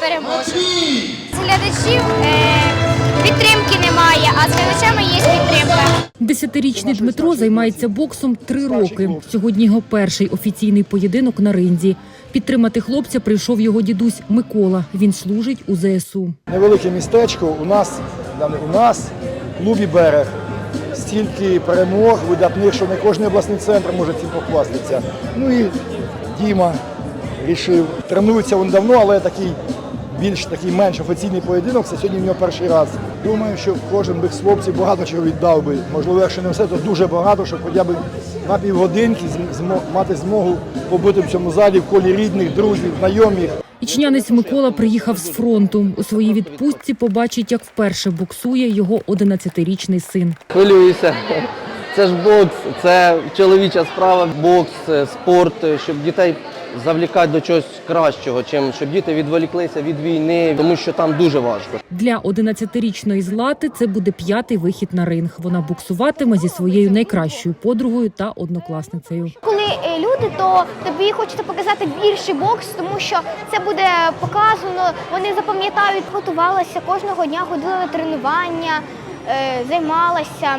переможемо. З глядачів е, підтримки немає, а з глядачами є підтримка. Десятирічний Дмитро займається боксом три роки. Сьогодні його перший офіційний поєдинок на ринзі. Підтримати хлопця прийшов його дідусь Микола. Він служить у ЗСУ. Невелике містечко у нас, у нас, клубі берег. Стільки перемог видатних, що не кожен обласний центр може цим похвастатися. Ну і Діма рішив. Тренується він давно, але такий більш такий менш офіційний поєдинок. Це сьогодні в нього перший раз. Думаю, що кожен би з хлопців багато чого віддав би. Можливо, якщо не все, то дуже багато, щоб хоча б на півгодинки змо- мати змогу побути в цьому залі в колі рідних, друзів, знайомих. Ічнянець Микола приїхав з фронту. У своїй відпустці побачить, як вперше боксує його 11-річний син. Хвилююся. Це ж бокс, це чоловіча справа, бокс, е, спорт, е, щоб дітей завлікати до чогось кращого, чим щоб діти відволіклися від війни, тому що там дуже важко. Для 11-річної Злати це буде п'ятий вихід на ринг. Вона боксуватиме зі своєю найкращою подругою та однокласницею. Коли е, люди, то тобі хочеться показати більший бокс, тому що це буде показано. Вони запам'ятають, готувалася кожного дня, ходила на тренування, займалася.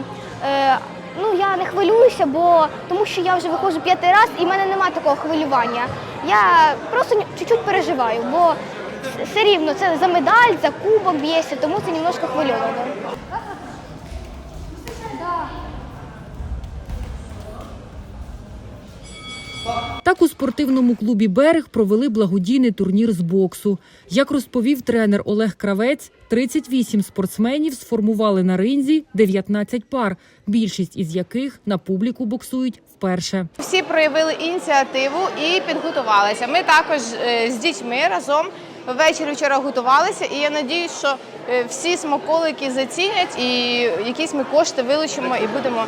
Ну я не хвилююся, бо тому що я вже виходжу п'ятий раз і в мене немає такого хвилювання. Я просто чуть-чуть переживаю, бо все рівно це за медаль, за кубок б'ється, тому це немножко хвильовано. Так у спортивному клубі Берег провели благодійний турнір з боксу. Як розповів тренер Олег Кравець, 38 спортсменів сформували на ринзі 19 пар, більшість із яких на публіку боксують вперше. Всі проявили ініціативу і підготувалися. Ми також е, з дітьми разом ввечері вчора готувалися, і я надіюсь, що е, всі смаколики зацінять і якісь ми кошти вилучимо і будемо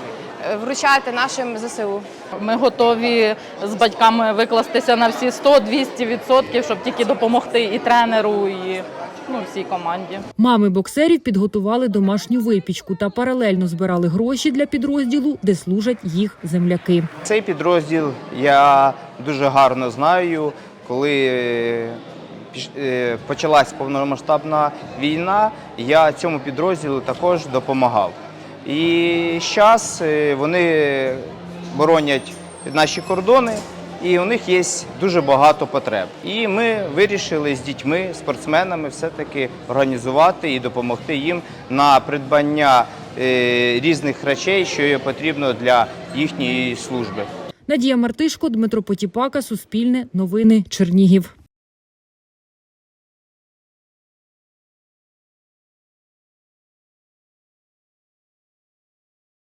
вручати нашим ЗСУ. Ми готові з батьками викластися на всі 100-200 відсотків, щоб тільки допомогти і тренеру, і ну, всій команді. Мами боксерів підготували домашню випічку та паралельно збирали гроші для підрозділу, де служать їх земляки. Цей підрозділ я дуже гарно знаю. Коли е, почалась повномасштабна війна, я цьому підрозділу також допомагав. І зараз вони боронять наші кордони, і у них є дуже багато потреб. І ми вирішили з дітьми, спортсменами, все-таки організувати і допомогти їм на придбання е, різних речей, що є потрібно для їхньої служби. Надія Мартишко, Дмитро Потіпака, Суспільне, Новини, Чернігів.